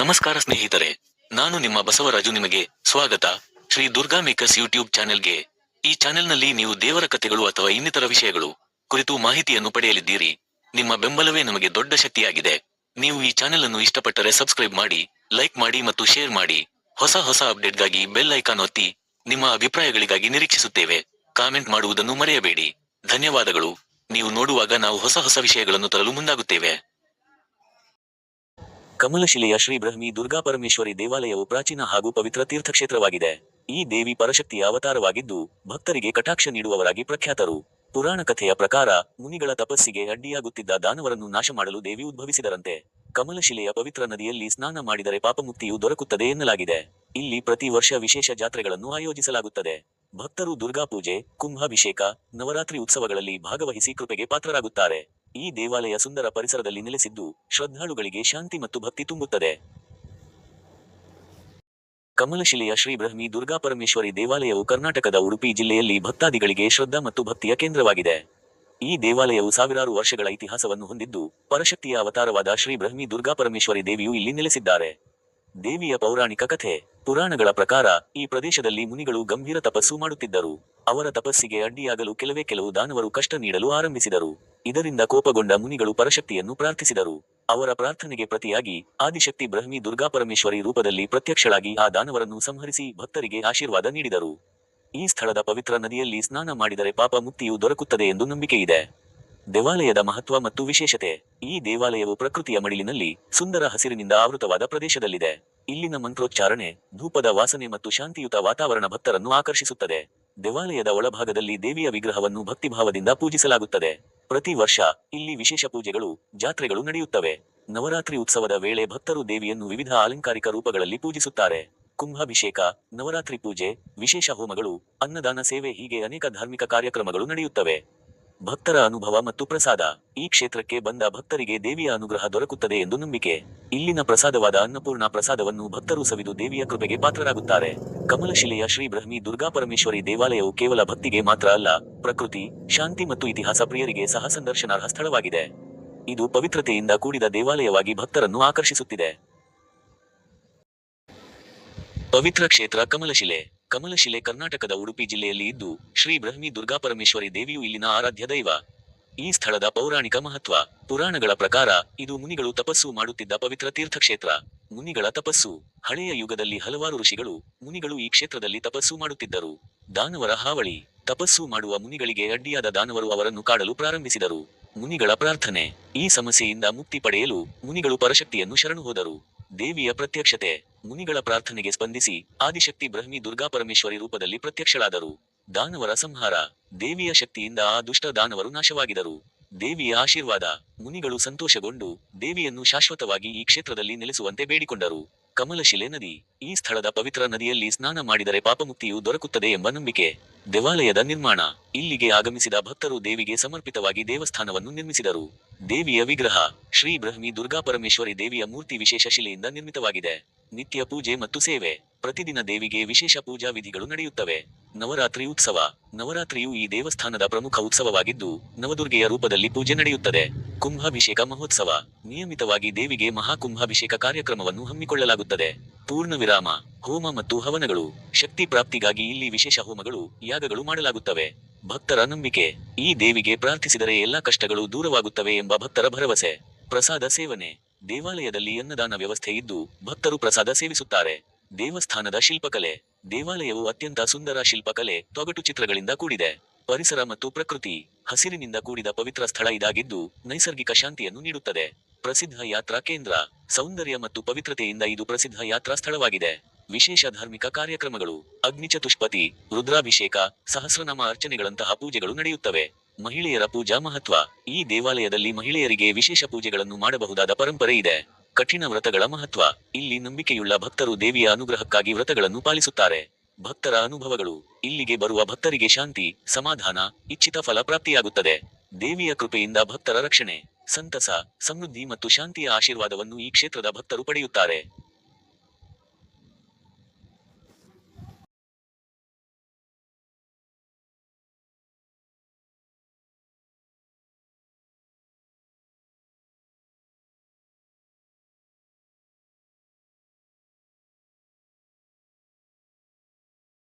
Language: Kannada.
ನಮಸ್ಕಾರ ಸ್ನೇಹಿತರೆ, ನಾನು ನಿಮ್ಮ ಬಸವರಾಜು ನಿಮಗೆ ಸ್ವಾಗತ. ಶ್ರೀ ದುರ್ಗಾ ಮೇಕರ್ಸ್ ಯೂಟ್ಯೂಬ್ ಚಾನೆಲ್ಗೆ. ಈ ಚಾನೆಲ್ನಲ್ಲಿ ನೀವು ದೇವರ ಕಥೆಗಳು ಅಥವಾ ಇನ್ನಿತರ ವಿಷಯಗಳು ಕುರಿತು ಮಾಹಿತಿಯನ್ನು ಪಡೆಯಲಿದ್ದೀರಿ. ನಿಮ್ಮ ಬೆಂಬಲವೇ ನಮಗೆ ದೊಡ್ಡ ಶಕ್ತಿಯಾಗಿದೆ. ನೀವು ಈ ಚಾನೆಲ್ ಅನ್ನು ಇಷ್ಟಪಟ್ಟರೆ ಸಬ್ಸ್ಕ್ರೈಬ್ ಮಾಡಿ, ಲೈಕ್ ಮಾಡಿ ಮತ್ತು ಶೇರ್ ಮಾಡಿ. ಹೊಸ ಹೊಸ ಅಪ್ಡೇಟ್ಗಾಗಿ ಬೆಲ್ ಐಕಾನ್ ಒತ್ತಿ ನಿಮ್ಮ ಅಭಿಪ್ರಾಯಗಳಿಗಾಗಿ ನಿರೀಕ್ಷಿಸುತ್ತೇವೆ. ಕಾಮೆಂಟ್ ಮಾಡುವುದನ್ನು ಮರೆಯಬೇಡಿ. ಧನ್ಯವಾದಗಳು. ನೀವು ನೋಡುವಾಗ ನಾವು ಹೊಸ ಹೊಸ ವಿಷಯಗಳನ್ನು ತರಲು ಮುಂದಾಗುತ್ತೇವೆ. ಕಮಲಶಿಲೆಯ ಶ್ರೀ ಬ್ರಹ್ಮಿ ದುರ್ಗಾ ಪರಮೇಶ್ವರಿ ದೇವಾಲಯವು ಪ್ರಾಚೀನ ಹಾಗೂ ಪವಿತ್ರ ತೀರ್ಥಕ್ಷೇತ್ರವಾಗಿದೆ. ಈ ದೇವಿ ಪರಶಕ್ತಿಯ ಅವತಾರವಾಗಿದ್ದು, ಭಕ್ತರಿಗೆ ಕಟಾಕ್ಷ ನೀಡುವವರಾಗಿ ಪ್ರಖ್ಯಾತರು. ಪುರಾಣ ಕಥೆಯ ಪ್ರಕಾರ, ಮುನಿಗಳ ತಪಸ್ಸಿಗೆ ಅಡ್ಡಿಯಾಗುತ್ತಿದ್ದ ದಾನವರನ್ನು ನಾಶ ಮಾಡಲು ದೇವಿ ಉದ್ಭವಿಸಿದರಂತೆ. ಕಮಲಶಿಲೆಯ ಪವಿತ್ರ ನದಿಯಲ್ಲಿ ಸ್ನಾನ ಮಾಡಿದರೆ ಪಾಪಮುಕ್ತಿಯು ದೊರಕುತ್ತದೆ ಎನ್ನಲಾಗಿದೆ. ಇಲ್ಲಿ ಪ್ರತಿ ವರ್ಷ ವಿಶೇಷ ಜಾತ್ರೆಗಳನ್ನು ಆಯೋಜಿಸಲಾಗುತ್ತದೆ. ಭಕ್ತರು ದುರ್ಗಾಪೂಜೆ ಕುಂಭಾಭಿಷೇಕ, ನವರಾತ್ರಿ ಉತ್ಸವಗಳಲ್ಲಿ ಭಾಗವಹಿಸಿ ಕೃಪೆಗೆ ಪಾತ್ರರಾಗುತ್ತಾರೆ. ಈ ದೇವಾಲಯ ಸುಂದರ ಪರಿಸರದಲ್ಲಿ ನೆಲೆಸಿದ್ದು ಶ್ರದ್ಧಾಳುಗಳಿಗೆ ಶಾಂತಿ ಮತ್ತು ಭಕ್ತಿ ತುಂಬುತ್ತದೆ. ಕಮಲಶಿಲೆಯ ಶ್ರೀ ಬ್ರಹ್ಮಿ ದುರ್ಗಾ ಪರಮೇಶ್ವರಿ ದೇವಾಲಯವು ಕರ್ನಾಟಕದ ಉಡುಪಿ ಜಿಲ್ಲೆಯಲ್ಲಿ ಭಕ್ತಾದಿಗಳಿಗೆ ಶ್ರದ್ಧಾ ಮತ್ತು ಭಕ್ತಿಯ ಕೇಂದ್ರವಾಗಿದೆ. ಈ ದೇವಾಲಯವು ಸಾವಿರಾರು ವರ್ಷಗಳ ಇತಿಹಾಸವನ್ನು ಹೊಂದಿದ್ದು, ಪರಶಕ್ತಿಯ ಅವತಾರವಾದ ಶ್ರೀ ಬ್ರಹ್ಮಿ ದುರ್ಗಾ ಪರಮೇಶ್ವರಿ ದೇವಿಯು ಇಲ್ಲಿ ನೆಲೆಸಿದ್ದಾರೆ. ದೇವಿಯ ಪೌರಾಣಿಕ ಕಥೆ, ಪುರಾಣಗಳ ಪ್ರಕಾರ ಈ ಪ್ರದೇಶದಲ್ಲಿ ಮುನಿಗಳು ಗಂಭೀರ ತಪಸ್ಸು ಮಾಡುತ್ತಿದ್ದರು. ಅವರ ತಪಸ್ಸಿಗೆ ಅಡ್ಡಿಯಾಗಲು ಕೆಲವೇ ಕೆಲವು ದಾನವರು ಕಷ್ಟ ನೀಡಲು ಆರಂಭಿಸಿದರು. ಇದರಿಂದ ಕೋಪಗೊಂಡ ಮುನಿಗಳು ಪರಶಕ್ತಿಯನ್ನು ಪ್ರಾರ್ಥಿಸಿದರು. ಅವರ ಪ್ರಾರ್ಥನೆಗೆ ಪ್ರತಿಯಾಗಿ ಆದಿಶಕ್ತಿ ಬ್ರಹ್ಮಿ ದುರ್ಗಾ ಪರಮೇಶ್ವರಿ ರೂಪದಲ್ಲಿ ಪ್ರತ್ಯಕ್ಷಳಾಗಿ ಆ ದಾನವರನ್ನು ಸಂಹರಿಸಿ ಭಕ್ತರಿಗೆ ಆಶೀರ್ವಾದ ನೀಡಿದರು. ಈ ಸ್ಥಳದ ಪವಿತ್ರ ನದಿಯಲ್ಲಿ ಸ್ನಾನ ಮಾಡಿದರೆ ಪಾಪ ಮುಕ್ತಿಯು ದೊರಕುತ್ತದೆ ಎಂದು ನಂಬಿಕೆಯಿದೆ. ದೇವಾಲಯದ ಮಹತ್ವ ಮತ್ತು ವಿಶೇಷತೆ. ಈ ದೇವಾಲಯವು ಪ್ರಕೃತಿಯ ಮಡಿಲಿನಲ್ಲಿ ಸುಂದರ ಹಸಿರಿನಿಂದ ಆವೃತವಾದ ಪ್ರದೇಶದಲ್ಲಿದೆ. ಇಲ್ಲಿನ ಮಂತ್ರೋಚ್ಚಾರಣೆ ಧೂಪದ ವಾಸನೆ ಮತ್ತು ಶಾಂತಿಯುತ ವಾತಾವರಣ ಭಕ್ತರನ್ನು ಆಕರ್ಷಿಸುತ್ತದೆ. ದೇವಾಲಯದ ಒಳಭಾಗದಲ್ಲಿ ದೇವಿಯ ವಿಗ್ರಹವನ್ನು ಭಕ್ತಿಭಾವದಿಂದ ಪೂಜಿಸಲಾಗುತ್ತದೆ. ಪ್ರತಿ ವರ್ಷ ಇಲ್ಲಿ ವಿಶೇಷ ಪೂಜೆಗಳು, ಜಾತ್ರೆಗಳು ನಡೆಯುತ್ತವೆ. ನವರಾತ್ರಿ ಉತ್ಸವದ ವೇಳೆ ಭಕ್ತರು ದೇವಿಯನ್ನು ವಿವಿಧ ಅಲಂಕಾರಿಕ ರೂಪಗಳಲ್ಲಿ ಪೂಜಿಸುತ್ತಾರೆ. ಕುಂಭಾಭಿಷೇಕ, ನವರಾತ್ರಿ ಪೂಜೆ, ವಿಶೇಷ ಹೋಮಗಳು, ಅನ್ನದಾನ ಸೇವೆ ಹೀಗೆ ಅನೇಕ ಧಾರ್ಮಿಕ ಕಾರ್ಯಕ್ರಮಗಳು ನಡೆಯುತ್ತವೆ. ಭಕ್ತರ ಅನುಭವ ಮತ್ತು ಪ್ರಸಾದ. ಈ ಕ್ಷೇತ್ರಕ್ಕೆ ಬಂದ ಭಕ್ತರಿಗೆ ದೇವಿಯ ಅನುಗ್ರಹ ದೊರಕುತ್ತದೆ ಎಂದು ನಂಬಿಕೆ. ಇಲ್ಲಿನ ಪ್ರಸಾದವಾದ ಅನ್ನಪೂರ್ಣ ಪ್ರಸಾದವನ್ನು ಭಕ್ತರು ಸವಿದು ದೇವಿಯ ಕೃಪೆಗೆ ಪಾತ್ರರಾಗುತ್ತಾರೆ. ಕಮಲಶಿಲೆಯ ಶ್ರೀ ಬ್ರಹ್ಮಿ ದುರ್ಗಾ ಪರಮೇಶ್ವರಿ ದೇವಾಲಯವು ಕೇವಲ ಭಕ್ತಿಗೆ ಮಾತ್ರ ಅಲ್ಲ, ಪ್ರಕೃತಿ, ಶಾಂತಿ ಮತ್ತು ಇತಿಹಾಸ ಪ್ರಿಯರಿಗೆ ಸಹ ಸಂದರ್ಶನಾರ್ಹ ಸ್ಥಳವಾಗಿದೆ. ಇದು ಪವಿತ್ರತೆಯಿಂದ ಕೂಡಿದ ದೇವಾಲಯವಾಗಿ ಭಕ್ತರನ್ನು ಆಕರ್ಷಿಸುತ್ತಿದೆ. ಪವಿತ್ರ ಕ್ಷೇತ್ರ ಕಮಲಶಿಲೆ. ಕಮಲಶಿಲೆ ಕರ್ನಾಟಕದ ಉಡುಪಿ ಜಿಲ್ಲೆಯಲ್ಲಿ ಇದ್ದು, ಶ್ರೀ ಬ್ರಹ್ಮಿ ದುರ್ಗಾಪರಮೇಶ್ವರಿ ದೇವಿಯು ಇಲ್ಲಿನ ಆರಾಧ್ಯ ದೈವ. ಈ ಸ್ಥಳದ ಪೌರಾಣಿಕ ಮಹತ್ವ, ಪುರಾಣಗಳ ಪ್ರಕಾರ ಇದು ಮುನಿಗಳು ತಪಸ್ಸು ಮಾಡುತ್ತಿದ್ದ ಪವಿತ್ರ ತೀರ್ಥಕ್ಷೇತ್ರ. ಮುನಿಗಳ ತಪಸ್ಸು, ಹಳೆಯ ಯುಗದಲ್ಲಿ ಹಲವಾರು ಋಷಿಗಳು ಮುನಿಗಳು ಈ ಕ್ಷೇತ್ರದಲ್ಲಿ ತಪಸ್ಸು ಮಾಡುತ್ತಿದ್ದರು. ದಾನವರ ಹಾವಳಿ, ತಪಸ್ಸು ಮಾಡುವ ಮುನಿಗಳಿಗೆ ಅಡ್ಡಿಯಾದ ದಾನವರು ಅವರನ್ನು ಕಾಡಲು ಪ್ರಾರಂಭಿಸಿದರು. ಮುನಿಗಳ ಪ್ರಾರ್ಥನೆ, ಈ ಸಮಸ್ಯೆಯಿಂದ ಮುಕ್ತಿ ಪಡೆಯಲು ಮುನಿಗಳು ಪರಶಕ್ತಿಯನ್ನು ಶರಣು ಹೋದರು. ದೇವಿಯ ಪ್ರತ್ಯಕ್ಷತೆ, ಮುನಿಗಳ ಪ್ರಾರ್ಥನೆಗೆ ಸ್ಪಂದಿಸಿ ಆದಿಶಕ್ತಿ ಬ್ರಹ್ಮಿ ದುರ್ಗಾ ಪರಮೇಶ್ವರಿ ರೂಪದಲ್ಲಿ ಪ್ರತ್ಯಕ್ಷಳಾದರು. ದಾನವರ ಸಂಹಾರ, ದೇವಿಯ ಶಕ್ತಿಯಿಂದ ಆ ದುಷ್ಟ ದಾನವರು ನಾಶವಾಗಿದರು. ದೇವಿಯ ಆಶೀರ್ವಾದ, ಮುನಿಗಳು ಸಂತೋಷಗೊಂಡು ದೇವಿಯನ್ನು ಶಾಶ್ವತವಾಗಿ ಈ ಕ್ಷೇತ್ರದಲ್ಲಿ ನೆಲೆಸುವಂತೆ ಬೇಡಿಕೊಂಡರು. ಕಮಲಶಿಲೆ ನದಿ, ಈ ಸ್ಥಳದ ಪವಿತ್ರ ನದಿಯಲ್ಲಿ ಸ್ನಾನ ಮಾಡಿದರೆ ಪಾಪಮುಕ್ತಿಯು ದೊರಕುತ್ತದೆ ಎಂಬ ನಂಬಿಕೆ. ದೇವಾಲಯದ ನಿರ್ಮಾಣ, ಇಲ್ಲಿಗೆ ಆಗಮಿಸಿದ ಭಕ್ತರು ದೇವಿಗೆ ಸಮರ್ಪಿತವಾಗಿ ದೇವಸ್ಥಾನವನ್ನು ನಿರ್ಮಿಸಿದರು. ದೇವಿಯ ವಿಗ್ರಹ. ಶ್ರೀ ಬ್ರಹ್ಮಿ ದುರ್ಗಾ ಪರಮೇಶ್ವರಿ ದೇವಿಯ ಮೂರ್ತಿ ವಿಶೇಷ ಶಿಲೆಯಿಂದ ನಿರ್ಮಿತವಾಗಿದೆ. ನಿತ್ಯ ಪೂಜೆ ಮತ್ತು ಸೇವೆ. ಪ್ರತಿದಿನ ದೇವಿಗೆ ವಿಶೇಷ ಪೂಜಾ ವಿಧಿಗಳು ನಡೆಯುತ್ತವೆ. ನವರಾತ್ರಿ ಉತ್ಸವ. ನವರಾತ್ರಿಯು ಈ ದೇವಸ್ಥಾನದ ಪ್ರಮುಖ ಉತ್ಸವವಾಗಿದ್ದು, ನವದುರ್ಗೆಯ ರೂಪದಲ್ಲಿ ಪೂಜೆ ನಡೆಯುತ್ತದೆ. ಕುಂಭಾಭಿಷೇಕ ಮಹೋತ್ಸವ. ನಿಯಮಿತವಾಗಿ ದೇವಿಗೆ ಮಹಾಕುಂಭಾಭಿಷೇಕ ಕಾರ್ಯಕ್ರಮವನ್ನು ಹಮ್ಮಿಕೊಳ್ಳಲಾಗುತ್ತದೆ. ಪೂರ್ಣ ವಿರಾಮ, ಹೋಮ ಮತ್ತು ಹವನಗಳು. ಶಕ್ತಿ ಪ್ರಾಪ್ತಿಗಾಗಿ ಇಲ್ಲಿ ವಿಶೇಷ ಹೋಮಗಳು, ಯಾಗಗಳು ಮಾಡಲಾಗುತ್ತವೆ. ಭಕ್ತರ ನಂಬಿಕೆ. ಈ ದೇವಿಗೆ ಪ್ರಾರ್ಥಿಸಿದರೆ ಎಲ್ಲಾ ಕಷ್ಟಗಳು ದೂರವಾಗುತ್ತವೆ ಎಂಬ ಭಕ್ತರ ಭರವಸೆ. ಪ್ರಸಾದ ಸೇವನೆ. ದೇವಾಲಯದಲ್ಲಿ ಅನ್ನದಾನ ವ್ಯವಸ್ಥೆ ಇದ್ದು, ಭಕ್ತರು ಪ್ರಸಾದ ಸೇವಿಸುತ್ತಾರೆ. ದೇವಸ್ಥಾನದ ಶಿಲ್ಪಕಲೆ. ದೇವಾಲಯವು ಅತ್ಯಂತ ಸುಂದರ ಶಿಲ್ಪಕಲೆ, ತೊಗಟು ಚಿತ್ರಗಳಿಂದ ಕೂಡಿದೆ. ಪರಿಸರ ಮತ್ತು ಪ್ರಕೃತಿ. ಹಸಿರಿನಿಂದ ಕೂಡಿದ ಪವಿತ್ರ ಸ್ಥಳ ಇದಾಗಿದ್ದು, ನೈಸರ್ಗಿಕ ಶಾಂತಿಯನ್ನು ನೀಡುತ್ತದೆ. ಪ್ರಸಿದ್ಧ ಯಾತ್ರಾ ಕೇಂದ್ರ. ಸೌಂದರ್ಯ ಮತ್ತು ಪವಿತ್ರತೆಯಿಂದ ಇದು ಪ್ರಸಿದ್ಧ ಯಾತ್ರಾ ಸ್ಥಳವಾಗಿದೆ. ವಿಶೇಷ ಧಾರ್ಮಿಕ ಕಾರ್ಯಕ್ರಮಗಳು, ಅಗ್ನಿಚತುಷ್ಪತಿ, ರುದ್ರಾಭಿಷೇಕ, ಸಹಸ್ರನಾಮ ಅರ್ಚನೆಗಳಂತಹ ಪೂಜೆಗಳು ನಡೆಯುತ್ತವೆ. ಮಹಿಳೆಯರ ಪೂಜಾ ಮಹತ್ವ, ಈ ದೇವಾಲಯದಲ್ಲಿ ಮಹಿಳೆಯರಿಗೆ ವಿಶೇಷ ಪೂಜೆಗಳನ್ನು ಮಾಡಬಹುದಾದ ಪರಂಪರೆ ಇದೆ. ಕಠಿಣ ವ್ರತಗಳ ಮಹತ್ವ, ಇಲ್ಲಿ ನಂಬಿಕೆಯುಳ್ಳ ಭಕ್ತರು ದೇವಿಯ ಅನುಗ್ರಹಕ್ಕಾಗಿ ವ್ರತಗಳನ್ನು ಪಾಲಿಸುತ್ತಾರೆ. ಭಕ್ತರ ಅನುಭವಗಳು, ಇಲ್ಲಿಗೆ ಬರುವ ಭಕ್ತರಿಗೆ ಶಾಂತಿ, ಸಮಾಧಾನ, ಇಚ್ಛಿತ ಫಲ ಪ್ರಾಪ್ತಿಯಾಗುತ್ತದೆ. ದೇವಿಯ ಕೃಪೆಯಿಂದ ಭಕ್ತರ ರಕ್ಷಣೆ, ಸಂತಸ, ಸಮೃದ್ಧಿ ಮತ್ತು ಶಾಂತಿಯ ಆಶೀರ್ವಾದವನ್ನು ಈ ಕ್ಷೇತ್ರದ ಭಕ್ತರು ಪಡೆಯುತ್ತಾರೆ.